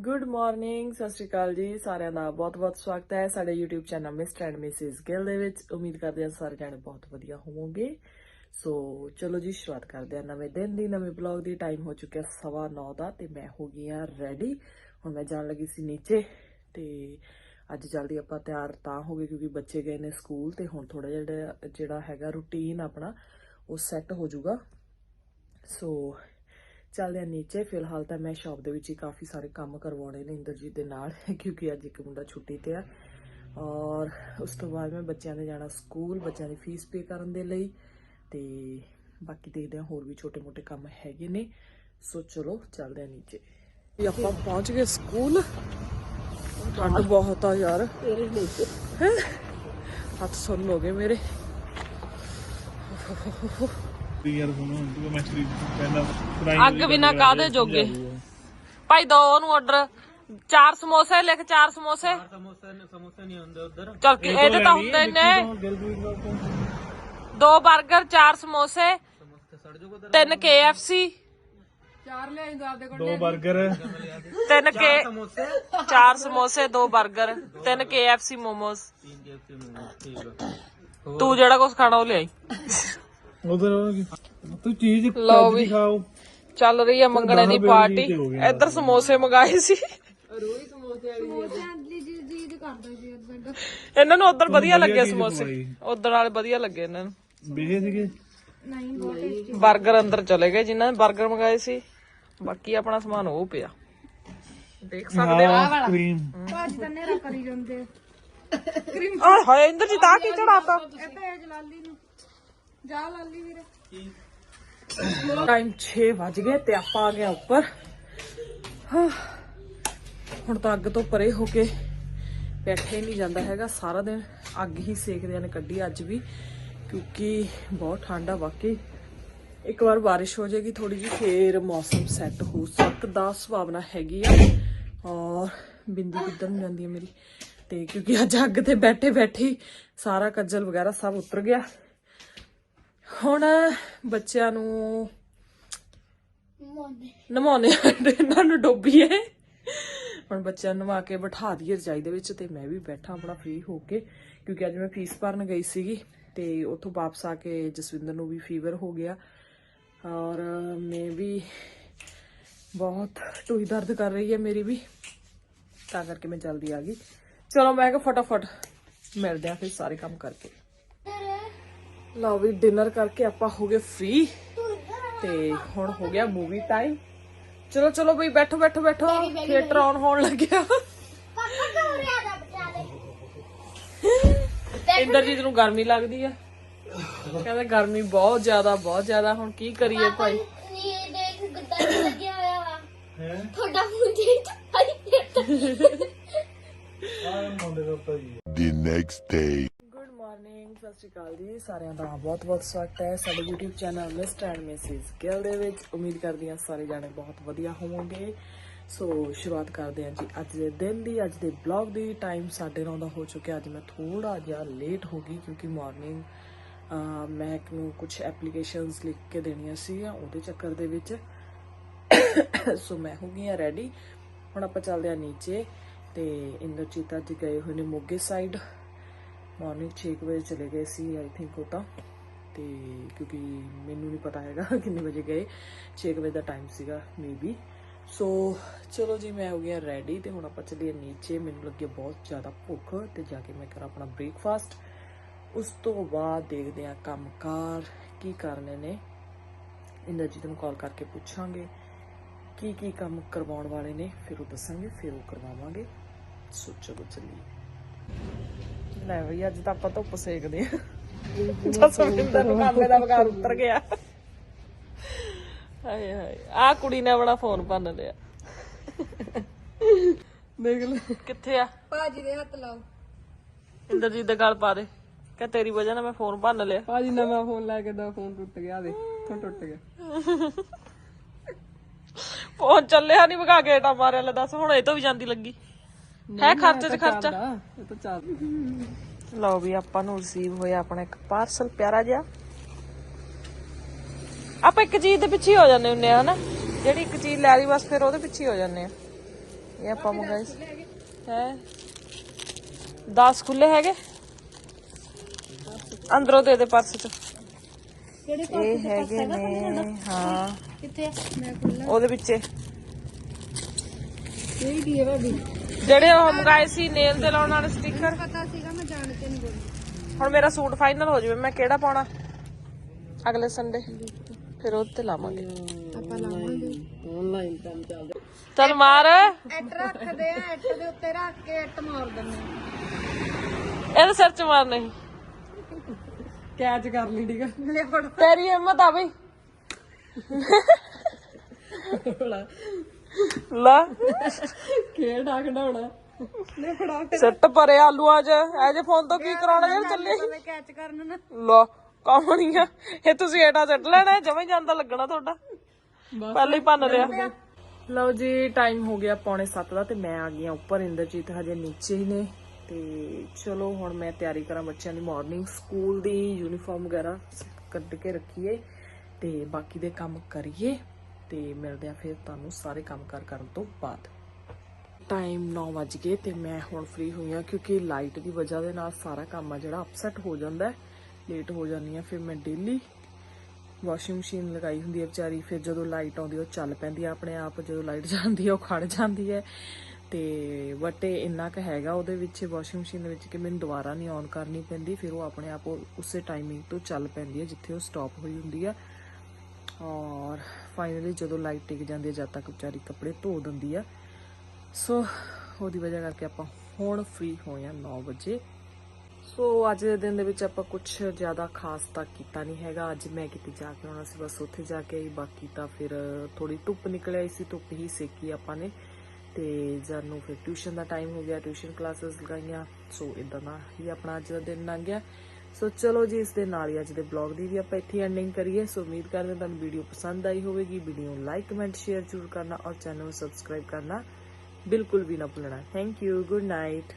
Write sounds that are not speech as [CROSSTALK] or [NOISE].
Good morning ਸਤਿ ਸ਼੍ਰੀ ਅਕਾਲ ਜੀ, ਸਾਰਿਆਂ ਦਾ ਬਹੁਤ-ਬਹੁਤ ਸਵਾਗਤ ਹੈ ਸਾਡੇ YouTube channel mister and missus Gill ਦੇ ਵਿੱਚ। ਉਮੀਦ ਕਰਦੇ ਹਾਂ ਸਾਰੇ ਜਾਣੇ ਬਹੁਤ ਵਧੀਆ ਹੋਵੋਗੇ। ਸੋ ਚਲੋ ਜੀ, ਸ਼ੁਰੂਆਤ ਕਰਦੇ ਹਾਂ ਨਵੇਂ ਦਿਨ ਦੀ, ਨਵੇਂ ਬਲੌਗ ਦੀ। ਟਾਈਮ ਹੋ ਚੁੱਕਿਆ ਸਵਾ ਨੌ ਦਾ ਤੇ ਮੈਂ ਹੋ ਗਈ ਹਾਂ ਰੈਡੀ ਹੁਣ ਮੈਂ ਜਾਣ ਲੱਗੀ ਸੀ ਨੀਚੇ ਤੇ ਅੱਜ ਜਲਦੀ ਆਪਾਂ ਤਿਆਰ ਤਾਂ ਹੋ ਗਏ ਕਿਉਂਕਿ ਬੱਚੇ ਗਏ ਨੇ ਸਕੂਲ ਤੇ ਹੁਣ ਥੋੜਾ ਜਿਹੜਾ ਜਿਹੜਾ ਹੈਗਾ ਰੁਟੀਨ ਆਪਣਾ, ਉਹ ਸੈੱਟ ਹੋ ਜਾਊਗਾ। ਸੋ ਚੱਲਦੇ ਆ ਨੀਚੇ। ਫਿਲਹਾਲ ਤਾਂ ਮੈਂ ਸ਼ਾਪ ਦੇ ਵਿੱਚ ਹੀ ਕਾਫੀ ਸਾਰੇ ਕੰਮ ਕਰਵਾਉਣੇ ਨੇ ਇੰਦਰਜੀਤ ਦੇ ਨਾਲ [LAUGHS] ਕਿਉਂਕਿ ਅੱਜ ਇੱਕ ਮੁੰਡਾ ਛੁੱਟੀ ਤੇ ਆ। ਔਰ ਉਸ ਤੋਂ ਬਾਅਦ ਮੈਂ ਬੱਚਿਆਂ ਦੇ ਜਾਣਾ ਸਕੂਲ ਬੱਚਿਆਂ ਦੀ ਫੀਸ ਪੇ ਕਰਨ ਦੇ ਲਈ। ਤੇ ਬਾਕੀ ਦੇਖਦੇ ਆ ਹੋਰ ਵੀ ਛੋਟੇ-ਮੋਟੇ ਕੰਮ ਹੈਗੇ ਨੇ। ਸੋ ਚਲੋ ਚੱਲਦੇ ਆ ਨੀਚੇ। ਵੀ ਆਪਾਂ ਪਹੁੰਚ ਗਏ ਸਕੂਲ। ਠੰਡ ਬਹੁਤ ਆ ਯਾਰ। ਤੇਰੇ ਨੀਚੇ। ਹੱਥ ਸੁੰਨ ਹੋ ਗਏ ਮੇਰੇ। ਤੇ ਅੱਗ ਬਿਨਾ ਕਾਦੇ ਜੋਗੇ? ਭਾਈ ਦੋ ਉਹਨੂੰ ਆਰਡਰ ਚਾਰ ਸਮੋਸੇ ਲਿਖ ਚਾਰ ਸਮੋਸੇ। ਸਮੋਸੇ ਨੇ ਸਮੋਸੇ ਨਹੀਂ ਹੁੰਦੇ ਉਧਰ। ਚਲ ਕਿ ਇਹਦੇ ਦੋ 버ਗਰ ਚਾਰ ਸਮੋਸੇ ਤਿੰਨ KFC ਚਾਰ ਲੈ ਆਂਦਾ ਆਪਦੇ ਕੋਲ ਦੋ 버ਗਰ ਤਿੰਨ ਕੇ ਸਮੋਸੇ। ਚਾਰ ਸਮੋਸੇ ਦੋ 버ਗਰ ਤਿੰਨ KFC ਮੋਮੋਸ ਤੂੰ ਜਿਹੜਾ ਕੁਝ ਖਾਣਾ ਉਹ ਲੈ ਆਈ ਉਧਰ ਤੂੰ ਚੀਜ਼ ਲਓ ਵੀ। ਖਾਓ ਚੱਲ ਰਹੀ ਹੈ ਮੰਗਣੇ ਦੀ ਪਾਰਟੀ। ਇੱਧਰ ਸਮੋਸੇ ਮੰਗਾਏ ਸੀ। ਇਹਨਾਂ ਨੂੰ ਉਧਰ ਵਧੀਆ ਲੱਗੇ ਸਮੋਸੇ। ਉਧਰ ਵਾਲੇ ਵਧੀਆ ਲੱਗੇ ਇਹਨਾਂ ਨੂੰ। ਬੇਹੇ ਸੀਗੇ? 버ਗਰ ਅੰਦਰ ਚਲੇ ਗਏ ਜਿਨ੍ਹਾਂ ਨੇ 버ਗਰ ਮੰਗਾਏ ਸੀ। ਬਾਕੀ ਆਪਣਾ ਸਮਾਨ ਉਹ ਪਿਆ। ਦੇਖ ਸਕਦੇ ਹਾਂ। ਕਰੀਮ ਆਏ ਹਾਏ ਇੰਦਰਜੀਤ ਆ ਕੀ ਚੜਾਤਾ? ਟਾਈਮ 6 ਵੱਜ ਗਏ ਤੇ ਆਪਾਂ ਆ ਗਏ ਉੱਪਰ। ਹਾਂ। ਹੁਣ ਤਾਂ ਅੱਗ ਤੋਂ ਪਰੇ ਹੋ ਕੇ ਬੈਠੇ ਨਹੀਂ ਜਾਂਦਾ ਹੈਗਾ। ਸਾਰਾ ਦਿਨ ਅੱਗ ਹੀ ਸੇਕਦਿਆਂ ਨੇ ਕੱਢੀ ਅੱਜ ਵੀ, ਕਿਉਂਕਿ ਬਹੁਤ ਠੰਡ ਆ ਵਾਕਈ। ਇੱਕ ਵਾਰ ਬਾਰਿਸ਼ ਹੋ ਜਾਏਗੀ ਥੋੜੀ ਜਿਹੀ, ਫੇਰ ਮੌਸਮ ਸੈੱਟ ਹੋ ਸਕਦਾ, ਸੁਭਾਵਨਾ ਹੈਗੀ ਆ। ਔਰ ਬਿੰਦੀ ਕਿੱਧਰ ਨੂੰ ਜਾਂਦੀ ਹੈ ਮੇਰੀ? ਤੇ ਕਿਉਂਕਿ ਅੱਜ ਅੱਗ ਤੇ ਬੈਠੇ ਬੈਠੇ ਹੀ ਸਾਰਾ ਕੱਜਲ ਵਗੈਰਾ ਸਭ ਉਤਰ ਗਿਆ। ਹੁਣ ਬੱਚਿਆਂ ਨੂੰ ਨਮਾਉਣੇ ਇਹਨਾਂ ਨੂੰ ਡੋਬੀਏ। ਹੁਣ ਬੱਚਿਆਂ ਨੂੰ ਨਵਾ ਕੇ ਬਿਠਾ ਦਈਏ ਰਜਾਈ ਦੇ ਵਿੱਚ ਤੇ ਮੈਂ ਵੀ ਬੈਠਾ ਆਪਣਾ ਫ੍ਰੀ ਹੋ ਕੇ ਕਿਉਂਕਿ ਅੱਜ ਮੈਂ ਫੀਸ ਭਰਨ ਗਈ ਸੀਗੀ ਤੇ ਉੱਥੋਂ ਵਾਪਸ ਆ ਕੇ ਜਸਵਿੰਦਰ ਨੂੰ ਵੀ ਫੀਵਰ ਹੋ ਗਿਆ। ਔਰ ਮੈਂ ਵੀ ਬਹੁਤ ਟੂਈ ਦਰਦ ਕਰ ਰਹੀ ਹੈ ਮੇਰੀ ਵੀ ਤਾਂ ਕਰਕੇ ਮੈਂ ਜਲਦੀ ਆ ਗਈ। ਚਲੋ ਮੈਂ ਕਿਹਾ ਫਟਾਫਟ ਮਿਲਦੇ ਆ ਫਿਰ ਸਾਰੇ ਕੰਮ ਕਰਕੇ। ਲਓ ਵੀ ਡਿਨਰ ਕਰਕੇ ਆਪਾਂ ਹੋ ਗਏ ਫ੍ਰੀ ਤੇ ਹੁਣ ਹੋ ਗਿਆ ਮੂਵੀ ਟਾਈਮ ਚਲੋ ਚਲੋ ਬਈ ਬੈਠੋ ਬੈਠੋ ਬੈਠੋ। ਥੀਏਟਰ ਆਨ ਹੋਣ ਲੱਗਿਆ। [LAUGHS] ਇੰਦਰਜੀਤ ਨੂੰ ਗਰਮੀ ਲੱਗਦੀ ਆ। ਕਹਿੰਦਾ ਗਰਮੀ ਬਹੁਤ ਜ਼ਿਆਦਾ ਬਹੁਤ ਜ਼ਿਆਦਾ। ਹੁਣ ਕੀ ਕਰੀਏ ਭਾਈ? ਨੀ ਦੇਖ ਗੱਦਾ ਲੱਗਿਆ ਹੋਇਆ ਵਾ। ਤੁਹਾਡਾ ਮੂੰਹ ਜੇ ਚਾਹੀ the next day. ਸਤਿ ਸ਼੍ਰੀ ਅਕਾਲ ਜੀ, ਸਾਰਿਆਂ ਦਾ ਬਹੁਤ-ਬਹੁਤ ਸਵਾਗਤ ਹੈ ਸਾਡੇ YouTube channel mister and missus Gill ਦੇ ਵਿੱਚ। ਉਮੀਦ ਕਰਦੀ ਹਾਂ ਸਾਰੇ ਜਾਣੇ ਬਹੁਤ ਵਧੀਆ ਹੋਵੋਗੇ। ਸੋ ਸ਼ੁਰੂਆਤ ਕਰਦੇ ਹਾਂ ਜੀ ਅੱਜ ਦੇ ਦਿਨ ਦੀ, ਅੱਜ ਦੇ ਬਲੌਗ ਦੀ। ਟਾਈਮ 9:30 ਦਾ ਹੋ ਚੁੱਕਿਆ, ਅੱਜ ਮੈਂ ਥੋੜਾ ਜਿਹਾ ਲੇਟ ਹੋ ਗਈ ਕਿਉਂਕਿ ਮਾਰਨਿੰਗ ਮੈਕ ਨੂੰ ਕੁਝ ਐਪਲੀਕੇਸ਼ਨਸ ਲਿਖ ਕੇ ਦੇਣੀਆਂ ਸੀ ਉਹਦੇ ਚੱਕਰ ਦੇ ਵਿੱਚ [COUGHS] ਸੋ ਮੈਂ ਹੋ ਗਈ ਹਾਂ ਰੈਡੀ ਹੁਣ ਆਪਾਂ ਚੱਲਦੇ ਹਾਂ ਨੀਚੇ ਤੇ ਇੰਦਰਜੀਤ ਅੱਜ ਗਏ ਹੋਏ ਨੇ ਮੋਗੇ ਸਾਈਡ ਮਾਰਨਿੰਗ 6 ਵਜੇ ਚਲੇ ਗਏ ਸੀ ਆਈ ਥਿੰਕ ਉਹ ਤਾਂ। ਤੇ ਕਿਉਂਕਿ ਮੈਨੂੰ ਨਹੀਂ ਪਤਾ ਹੈਗਾ [LAUGHS] ਕਿੰਨੇ ਵਜੇ ਗਏ। 6 ਵਜੇ ਦਾ ਟਾਈਮ ਸੀਗਾ ਮੇਬੀ ਸੋ ਚਲੋ ਜੀ, ਮੈਂ ਹੋ ਗਿਆ ਰੈਡੀ ਤੇ ਹੁਣ ਆਪਾਂ ਚੱਲੀਏ ਨੀਚੇ। ਮੈਨੂੰ ਲੱਗੀ ਬਹੁਤ ਜ਼ਿਆਦਾ ਭੁੱਖ ਤੇ ਜਾ ਕੇ ਮੈਂ ਕਰਾਂ ਆਪਣਾ ਬ੍ਰੇਕਫਾਸਟ ਉਸ ਤੋਂ ਬਾਅਦ ਦੇਖਦੇ ਆ ਕੰਮਕਾਰ ਕੀ ਕਰਨੇ ਨੇ। ਇੰਦਰਜੀਤ ਨੂੰ ਕਾਲ ਕਰਕੇ ਪੁੱਛਾਂਗੇ ਕੀ ਕੀ ਕੰਮ ਕਰਵਾਉਣ ਵਾਲੇ ਨੇ, ਫਿਰ ਉਹ ਦੱਸਾਂਗੇ, ਫਿਰ ਉਹ ਕਰਵਾਵਾਂਗੇ। ਸੋ ਚਲੋ ਚੱਲੀਏ। ਲੈ ਬਈ ਅੱਜ ਤਾਂ ਆਪਾਂ ਧੁੱਪ ਸੇਕਦੇ ਆ। ਜਸਵਿੰਦਰ ਨੂੰ ਕਾਮੇ ਦਾ ਬਗਾਰ ਉਤਰ ਗਿਆ। ਹਾਏ ਹਾਏ ਆ ਕੁੜੀ ਨੇ ਆਪਣਾ ਫੋਨ ਭੰਨ ਲਿਆ। ਦੇਖ ਲੈ ਕਿੱਥੇ ਆ? ਭਾਜੀ ਦੇ ਹੱਥ ਲਾਓ। ਇੰਦਰਜੀਤ ਦੇ ਗਲ ਪਾ ਦੇ। ਕਹ ਤੇਰੀ ਵਜ੍ਹਾ ਨਾਲ ਮੈਂ ਫੋਨ ਭੰਨ ਲਿਆ। ਭਾਜੀ ਨਵਾਂ ਫੋਨ ਲੈ ਕੇ ਦਾ ਫੋਨ ਟੁੱਟ ਗਿਆ ਦੇ ਤੋਂ ਟੁੱਟ ਗਿਆ। ਫੋਨ ਚੱਲਿਆ ਨਹੀਂ ਵਗਾ ਕੇ ਟਾ ਮਾਰਿਆ ਲੈ ਦੱਸ ਹੁਣ ਇਹ ਤੋਂ ਵੀ ਜਾਂਦੀ ਲੱਗੀ। ਹੈ ਖਰਚੇ ਤੇ ਖਰਚਾ? ਇਹ ਤਾਂ ਚੱਲ ਲਓ ਵੀ ਆਪਾਂ ਨੂੰ ਰਿਸੀਵ ਹੋਇਆ ਆਪਣਾ ਇੱਕ ਪਾਰਸਲ ਪਿਆਰਾ ਜਿਹਾ। ਆਪਾਂ ਇੱਕ ਚੀਜ਼ ਦੇ ਪਿੱਛੇ ਹੀ ਹੋ ਜਾਂਦੇ ਹੁੰਨੇ ਆ ਹਨਾ? ਜਿਹੜੀ ਇੱਕ ਚੀਜ਼ ਲੈ ਲਈ ਬਸ ਫਿਰ ਉਹਦੇ ਪਿੱਛੇ ਹੀ ਹੋ ਜਾਂਦੇ ਆ। ਇਹ ਆਪਾਂ ਮੰਗਾਏ ਸੀ ਹੈ। 10 ਖੁੱਲੇ ਹੈਗੇ? ਅੰਦਰੋਂ ਦੇ ਦੇ ਪਰਸ ਚ। ਕਿਹੜੇ ਇਹ ਹੈਗੇ ਨੇ ਹਾਂ। ਕਿੱਥੇ ਆ? ਮੈਂ ਖੁੱਲਾ ਉਹਦੇ ਵਿੱਚ ਇਹ ਕੀ ਹੈ ਭਾਬੀ ਜਿਹੜੇ ਉਹ ਮੰਗਾਏ ਸੀ ਨੇਲ ਤੇ ਲਾਉਣ ਵਾਲੇ ਸਟicker ਪਤਾ ਸੀਗਾ ਮੈਂ ਜਾਣ ਕੇ ਨਹੀਂ ਬੋਲੀ। ਹੁਣ ਮੇਰਾ ਸੂਟ ਫਾਈਨਲ ਹੋ ਜਾਵੇ ਮੈਂ ਕਿਹੜਾ ਪਾਉਣਾ? ਅਗਲੇ ਸੰਡੇ ਫਿਰ ਉਹ ਤੇ ਲਾਵਾਂਗੇ। ਆਪਾਂ ਲਾਵਾਂਗੇ। ਆਨਲਾਈਨ ਕੰਮ ਚੱਲਦਾ। ਚੱਲ ਮਾਰ। ਐਟ ਰੱਖਦੇ ਆ ਐਟ ਦੇ ਉੱਤੇ ਰੱਖ ਕੇ ਐਟ ਮਾਰ ਦਿੰਦੇ ਇਹਦੇ ਸਿਰ ਚ ਮਾਰਨੇ। ਕੈਚ ਕਰ ਲਈ ਠੀਕ ਆ? ਤੇਰੀ ਹਿੰਮਤ ਆ ਬਈ। ਲਾ। ਖੇਡ ਆ ਖਡਾਉਣਾ ਲੈ ਫੜਾ ਸਿੱਟ ਪਰੇ ਆਲੂਆਂ 'ਚ। ਐ ਜੇ ਫੋਨ ਤੋਂ ਕੀ ਕਰਾਉਣਾ ਯਾਰ ਚੱਲੇ ਮੈਂ ਕੈਚ ਕਰਨ ਨਾ। ਲੋ ਕਹਾਣੀ ਆ। ਇਹ ਤੁਸੀਂ ਏਟਾ ਸਿੱਟ ਲੈਣਾ ਜਮੇ ਜਾਂਦਾ ਲੱਗਣਾ ਤੁਹਾਡਾ। ਪਹਿਲੇ ਹੀ ਭੰਨ ਲਿਆ। ਲਓ ਜੀ ਟਾਈਮ ਹੋ ਗਿਆ ਪੌਣੇ 7 ਦਾ ਤੇ ਮੈਂ ਆ ਗਈ ਆ ਉੱਪਰ। ਇੰਦਰਜੀਤ ਹਜੇ ਨੀਚੇ ਹੀ ਨੇ। ਤੇ ਚਲੋ ਹੁਣ ਮੈਂ ਤਿਆਰੀ ਕਰਾਂ ਬੱਚਿਆਂ ਦੀ ਮਾਰਨਿੰਗ ਸਕੂਲ ਦੀ ਯੂਨੀਫਾਰਮ ਵਗੈਰਾ ਕੱਢ ਕੇ ਰੱਖੀਏ ਤੇ ਬਾਕੀ ਦੇ ਕੰਮ ਕਰੀਏ। ਤੇ ਮਿਲਦੇ ਆ ਫਿਰ ਤੁਹਾਨੂੰ ਸਾਰੇ ਕੰਮ ਕਾਰ ਕਰਨ ਤੋਂ ਬਾਅਦ। ਟਾਈਮ 9 ਵਜ ਗਏ ਤੇ ਮੈਂ ਹੁਣ ਫ੍ਰੀ ਹੋਈ ਆ ਕਿਉਂਕਿ ਲਾਈਟ ਦੀ ਵਜ੍ਹਾ ਦੇ ਨਾਲ ਸਾਰਾ ਕੰਮ ਆ ਜਿਹੜਾ ਅਪਸੈਟ ਹੋ ਜਾਂਦਾ ਲੇਟ ਹੋ ਜਾਂਦੀ ਆ ਫਿਰ ਮੈਂ ਡੇਲੀ ਵਾਸ਼ਿੰਗ ਮਸ਼ੀਨ ਲਗਾਈ ਹੁੰਦੀ ਹੈ ਵਿਚਾਰੀ, ਫਿਰ ਜਦੋਂ ਲਾਈਟ ਆਉਂਦੀ ਉਹ ਚੱਲ ਪੈਂਦੀ ਆ ਆਪਣੇ ਆਪ, ਜਦੋਂ ਲਾਈਟ ਜਾਂਦੀ ਹੈ ਉਹ ਖੜ ਜਾਂਦੀ ਹੈ। ਤੇ ਵਟੇ ਇੰਨਾ ਕ ਹੈਗਾ ਉਹਦੇ ਵਿੱਚ ਵਾਸ਼ਿੰਗ ਮਸ਼ੀਨ ਦੇ ਵਿੱਚ ਕਿ ਮੈਨੂੰ ਦੁਬਾਰਾ ਨਹੀਂ ਔਨ ਕਰਨੀ ਪੈਂਦੀ, ਫਿਰ ਉਹ ਆਪਣੇ ਆਪ ਉਸੇ ਟਾਈਮਿੰਗ ਤੋਂ ਚੱਲ ਪੈਂਦੀ ਹੈ ਜਿੱਥੇ ਉਹ ਸਟਾਪ ਹੋਈ ਹੁੰਦੀ ਆ। ਔਰ ਫਾਈਨਲੀ ਜਦੋਂ ਲਾਈਟ ਟਿਕ ਜਾਂਦੀ ਹੈ, ਜਦ ਤੱਕ ਵਿਚਾਰੀ ਕੱਪੜੇ ਧੋ ਦਿੰਦੀ ਆ। ਸੋ ਉਹਦੀ ਵਜ੍ਹਾ ਕਰਕੇ ਆਪਾਂ ਹੁਣ ਫ੍ਰੀ ਹੋਏ ਆ 9 ਵਜੇ। ਸੋ ਅੱਜ ਦੇ ਦਿਨ ਦੇ ਵਿੱਚ ਆਪਾਂ ਕੁਝ ਜ਼ਿਆਦਾ ਖਾਸ ਤਾਂ ਕੀਤਾ ਨਹੀਂ ਹੈਗਾ। ਅੱਜ ਮੈਂ ਕਿਤੇ ਜਾ ਕੇ ਆਉਣਾ ਸੀ, ਬਸ ਉੱਥੇ ਜਾ ਕੇ ਆਈ। ਬਾਕੀ ਤਾਂ ਫਿਰ ਥੋੜੀ ਧੁੱਪ ਨਿਕਲਿਆ ਆਈ ਸੀ, ਧੁੱਪ ਹੀ ਸੇਕੀ ਆਪਾਂ ਨੇ। ਤੇ ਜਦ ਨੂੰ ਫਿਰ ਟਿਊਸ਼ਨ ਦਾ ਟਾਈਮ ਹੋ ਗਿਆ ਟਿਊਸ਼ਨ ਕਲਾਸਿਸ ਲਗਾਈਆਂ। ਸੋ ਇਦਾਂ ਦਾ ਹੀ ਆਪਣਾ ਅੱਜ ਦਾ ਦਿਨ ਲੰਘ ਗਿਆ। ਸੋ ਚਲੋ ਜੀ, ਇਸ ਦੇ ਨਾਲ ਹੀ ਅੱਜ ਦੇ ਬਲੌਗ ਦੀ ਵੀ ਆਪਾਂ ਇੱਥੇ ਐਂਡਿੰਗ ਕਰੀਏ। ਸੋ ਉਮੀਦ ਕਰਦੇ ਹਾਂ ਤੁਹਾਨੂੰ ਵੀਡੀਓ ਪਸੰਦ ਆਈ ਹੋਵੇਗੀ। ਵੀਡੀਓ ਨੂੰ ਲਾਈਕ ਕਮੈਂਟ ਸ਼ੇਅਰ ਜ਼ਰੂਰ ਕਰਨਾ ਔਰ ਚੈਨਲ ਨੂੰ ਸਬਸਕ੍ਰਾਈਬ ਕਰਨਾ ਬਿਲਕੁਲ ਵੀ ਨਾ ਭੁੱਲਣਾ। Thank you good night